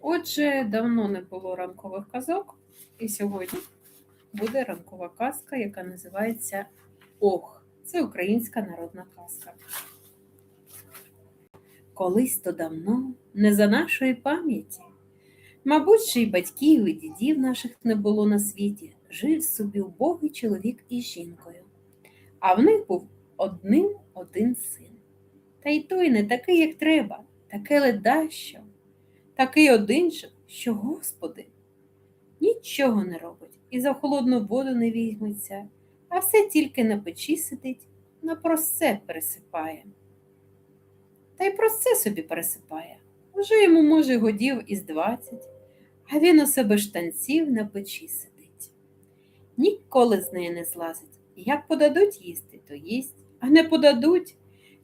Отже, давно не було ранкових казок, і сьогодні буде ранкова казка, яка називається Ох. Це українська народна казка. Колись то давно, не за нашої пам'яті, мабуть, ще й батьків і дідів наших не було на світі, жив собі убогий чоловік із жінкою, а в них був одним один син. Та й той не такий, як треба, таке ледащо, такий одинчик, що, Господи, нічого не робить і за холодну воду не візьметься, а все тільки на печі сидить, на просе пересипає. Та й просе собі пересипає. Уже йому, може, годів із двадцять, а він у себе штанців на печі сидить. Ніколи з неї не злазить. Як подадуть їсти, то їсть, а не подадуть,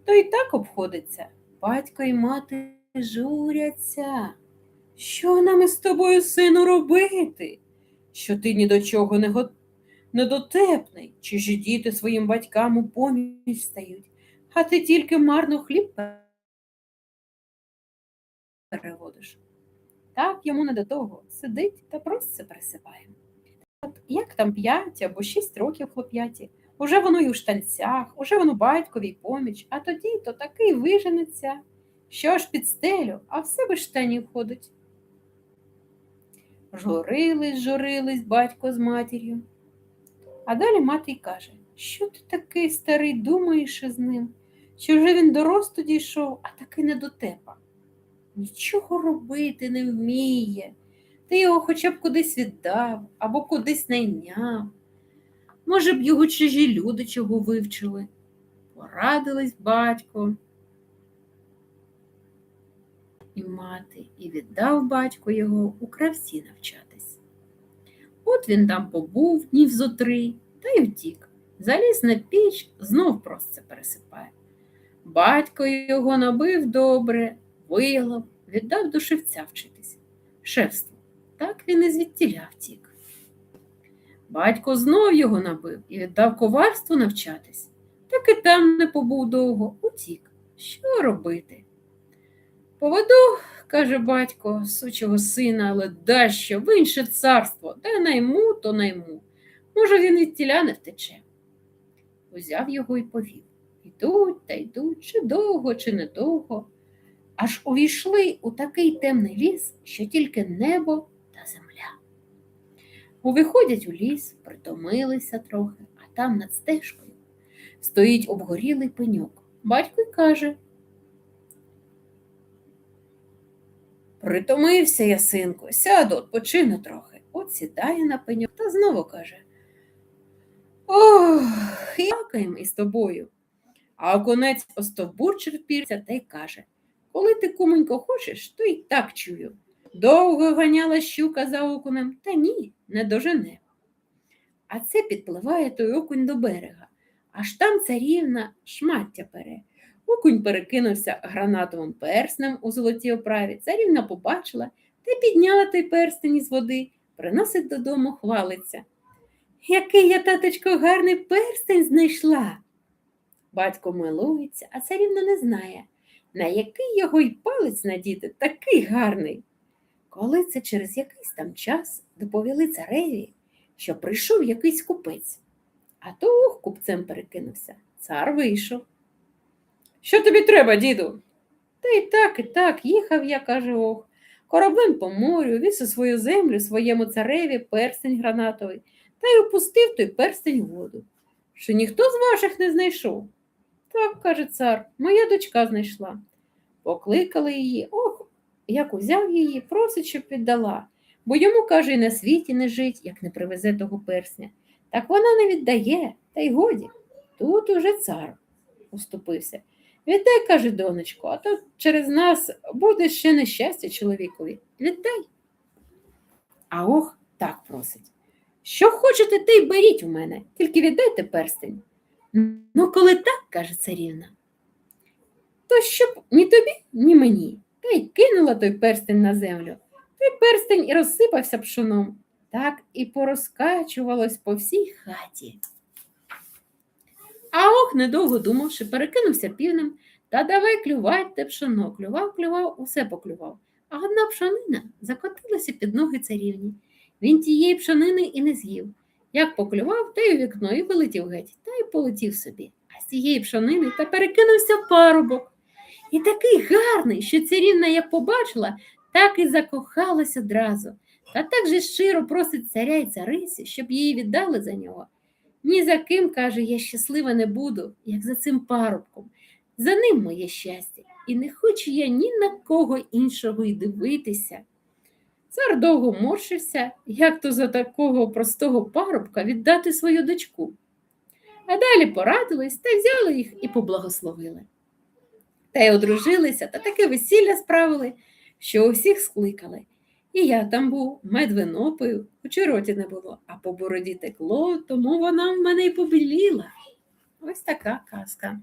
то і так обходиться. Батько і мати журяться. Що нам із тобою, сину, робити? Що ти ні до чого не го... недотепний, чужі діти своїм батькам у поміч стають, а ти тільки марно хліб переводиш. Так йому не до того сидить та просто пересипає. От як там п'ять або шість років хлоп'яті, уже воно й у штанцях, уже воно батьковій поміч, а тоді то такий виженеться, що аж під стелю, а все без штанів ходить. Журились, журились батько з матір'ю. А далі мати й каже, що ти такий старий думаєш із ним, що вже він до росту дійшов, а таки не до тебе. Нічого робити не вміє. Ти його хоча б кудись віддав або кудись найняв. Може б його чужі люди чого вивчили. Порадились батько і мати, і віддав батько його у кравці навчатись. От він там побув днів зо три та й втік. Заліз на піч, знов просто пересипає. Батько його набив добре, вилав, віддав до шевця вчитись. Шефство, так він і звідтіля втік. Батько знов його набив і віддав коварству навчатись. Так і там не побув довго, утік. Що робити? Поведу, каже батько, сучого сина, але дащо в інше царство, де найму, то найму. Може, він від тіля не втече. Узяв його і повів. Йдуть та йдуть, чи довго, чи недовго, аж увійшли у такий темний ліс, що тільки небо та земля. Увиходять у ліс, притомилися трохи, а там над стежкою стоїть обгорілий пеньок. Батько й каже Притомився я, синку, сяду, відпочину трохи. От сідає на пеньок та знову каже Ох, якаємо із тобою. А оконець остовбурчив пірця та й каже Коли ти, куменько, хочеш, то й так чую. Довго ганяла щука за окунем, та ні, не дожене. А це підпливає той окунь до берега, аж там царівна шмаття пере. Окунь перекинувся гранатовим перснем у золотій оправі. Царівна побачила та підняла той перстень із води, приносить додому, хвалиться. Який я, таточко, гарний перстень знайшла. Батько милується, а царівна не знає, на який його й палець надіти такий гарний. Коли це через якийсь там час доповіли цареві, що прийшов якийсь купець, а то ох купцем перекинувся. Цар вийшов. Що тобі треба, діду? Та й так, і так, їхав я, каже ох. Кораблем по морю, віз у свою землю своєму цареві перстень гранатовий та й опустив той перстень у воду. Що ніхто з ваших не знайшов? Так, каже цар, моя дочка знайшла. Покликали її, ох, як узяв її, просить, щоб віддала, бо йому, каже, і на світі не жить, як не привезе того персня. Так вона не віддає, та й годі. Тут уже цар уступився. Віддай, каже донечко, а то через нас буде ще нещастя чоловікові. Віддай. А ох, так просить. Що хочете, те й беріть у мене, тільки віддайте перстень. Ну, коли так, каже царівна, то щоб ні тобі, ні мені. Та й кинула той перстень на землю. Той перстень і розсипався пшоном, так і порозкачувалось по всій хаті. А ох, недовго думавши, перекинувся півнем та давай клювать те пшоно. Клював, клював, усе поклював. а одна пшонина закотилася під ноги царівні. Він тієї пшонини і не з'їв. Як поклював, та й у вікно і вилетів геть, та й полетів собі. А з тієї пшонини та перекинувся парубок. І такий гарний, що царівна як побачила, так і закохалась одразу. Та так же щиро просить царя й цариці, щоб її віддали за нього. Ні за ким, каже, я щаслива не буду, як за цим парубком. За ним моє щастя, і не хочу я ні на кого іншого й дивитися. Цар довго морщився, як то за такого простого парубка віддати свою дочку. А далі порадились та взяли їх і поблагословили. Та й одружилися, та таке весілля справили, що усіх скликали. І я там був, мед вино пив, хоч і роті не було, а по бороді текло, тому вона в мене й побіліла. Ось така казка.